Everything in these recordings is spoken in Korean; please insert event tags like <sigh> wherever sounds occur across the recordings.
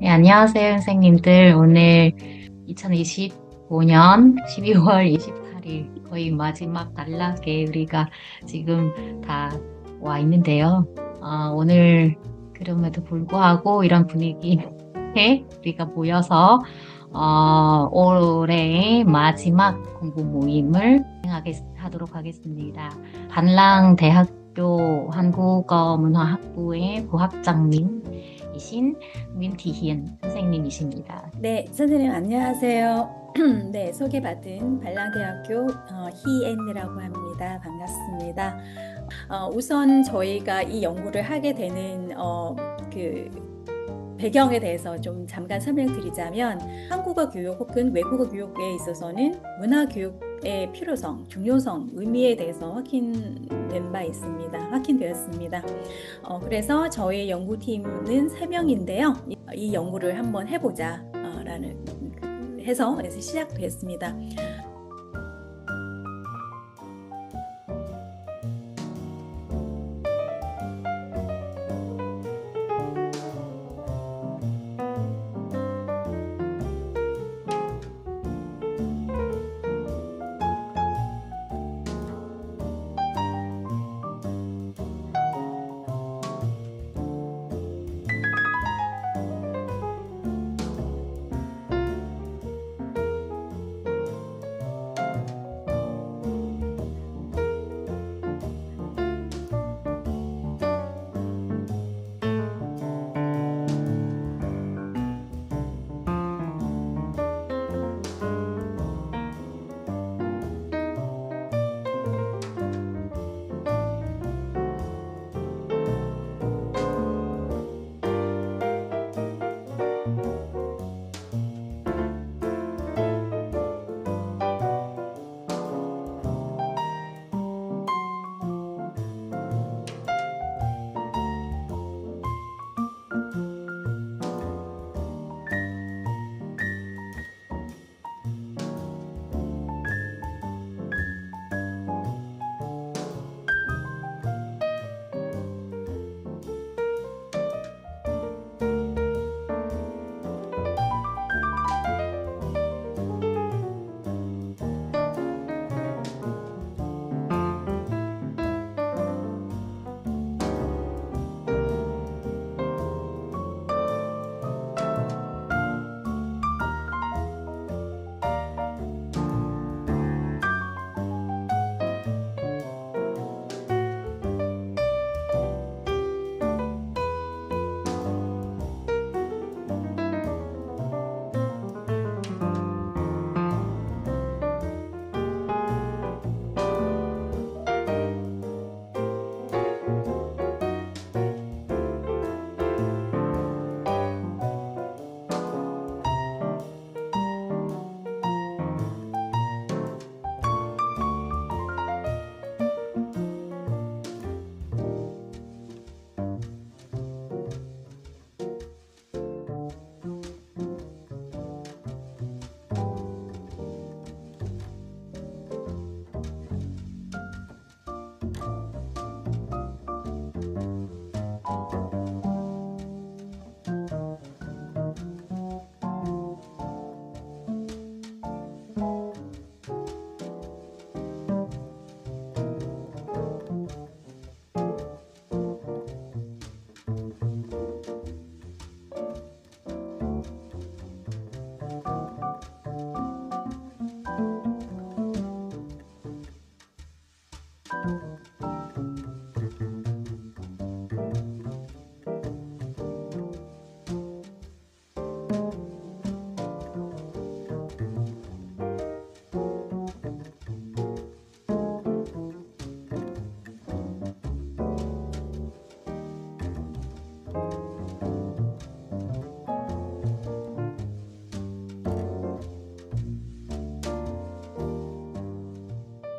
네, 안녕하세요, 선생님들. 오늘 2025년 12월 28일 거의 마지막 단락에 우리가 지금 다 와 있는데요. 어, 오늘 그럼에도 불구하고 이런 분위기에 우리가 모여서 어, 올해의 마지막 공부 모임을 하도록 하겠습니다. 반랑 대학교 한국어문화학부의 부학장님 이신 민티희은 선생님이십니다. 네, 선생님 안녕하세요. <clears throat> 네, 소개받은 발랑대학교 어, 희엔이라고 합니다. 반갑습니다. 어, 우선 저희가 이 연구를 하게 되는 어, 그 배경에 대해서 좀 잠깐 설명드리자면 한국어 교육 혹은 외국어 교육에 있어서는 문화 교육 의 필요성, 중요성, 의미에 대해서 확인된 바 있습니다. 확인되었습니다. 어, 그래서 저희 연구팀은 세 명인데요. 이, 이 연구를 한번 해보자 라는 그 해서 시작됐습니다.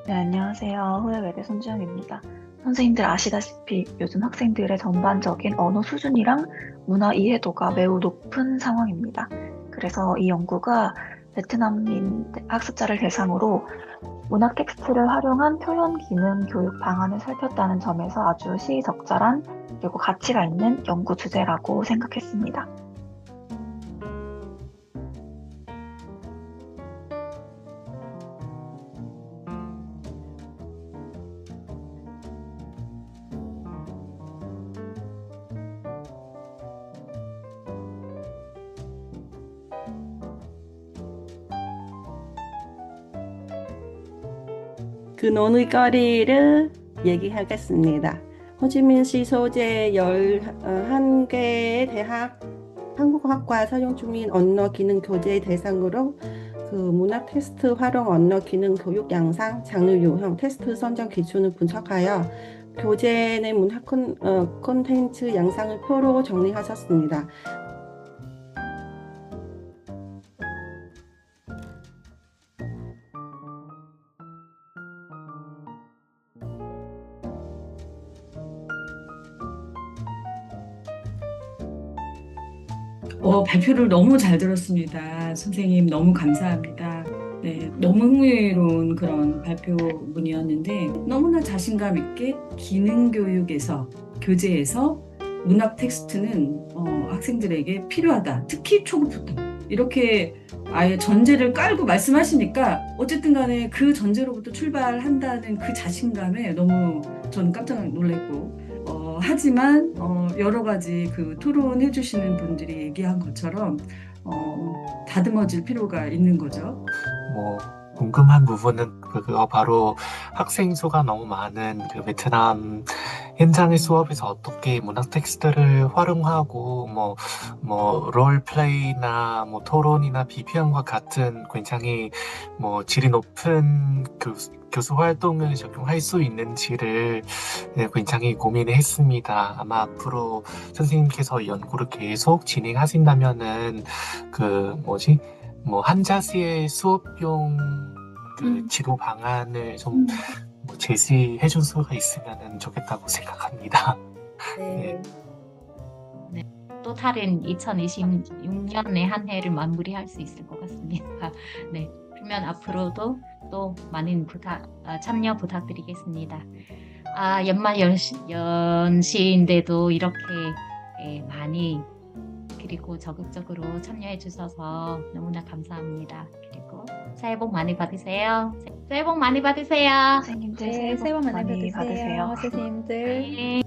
네, 안녕하세요. 후회외대 손주영입니다. 선생님들 아시다시피 요즘 학생들의 전반적인 언어 수준이랑 문화 이해도가 매우 높은 상황입니다. 그래서 이 연구가 베트남인 학습자를 대상으로 문학 텍스트를 활용한 표현 기능 교육 방안을 살폈다는 점에서 아주 시의적절한 그리고 가치가 있는 연구 주제라고 생각했습니다. 그 논의거리를 얘기하겠습니다. 호지민시 소재 11개의 대학 한국학과 사용 중인 언어 기능 교재 대상으로 그 문학 테스트 활용 언어 기능 교육 양상 장르 유형 테스트 선정 기준을 분석하여 교재 내 문학 콘, 어, 콘텐츠 양상을 표로 정리하셨습니다. 어, 발표를 너무 잘 들었습니다. 선생님 너무 감사합니다. 네, 너무 흥미로운 그런 발표문이었는데 너무나 자신감 있게 기능 교육에서 교재에서 문학 텍스트는 어, 학생들에게 필요하다. 특히 초급부터 이렇게 아예 전제를 깔고 말씀하시니까 어쨌든 간에 그 전제로부터 출발한다는 그 자신감에 너무 저는 깜짝 놀랐고 어, 하지만 어, 여러 가지 그 토론해 주시는 분들이 얘기한 것처럼 어, 다듬어질 필요가 있는 거죠. 뭐 궁금한 부분은 그거 바로 학생 수가 너무 많은 그 베트남 현장의 수업에서 어떻게 문학 텍스트를 활용하고 뭐 뭐 롤플레이나 뭐 토론이나 비평과 같은 굉장히 뭐 질이 높은 교수, 교수 활동을 적용할 수 있는지를 네, 굉장히 고민을 했습니다. 아마 앞으로 선생님께서 연구를 계속 진행하신다면은 그 뭐지 뭐 한자시의 수업용 그 음. 지도 방안을 좀뭐 제시해 줄 수가 있으면 좋겠다고 생각합니다. 네. <laughs> 또 다른 2026년의 한 해를 마무리할 수 있을 것 같습니다. <laughs> 네, 그러면 앞으로도 또 많은 부탁, 아, 참여 부탁드리겠습니다. 아, 연말 연시, 연시인데도 이렇게 예, 많이 그리고 적극적으로 참여해 주셔서 너무나 감사합니다. 그리고 새해 복 많이 받으세요. 새해 복 많이 받으세요. 선생님들 네, 새해 복 새해 복 많이 많이 받으세요. 받으세요. 선생님들. 네.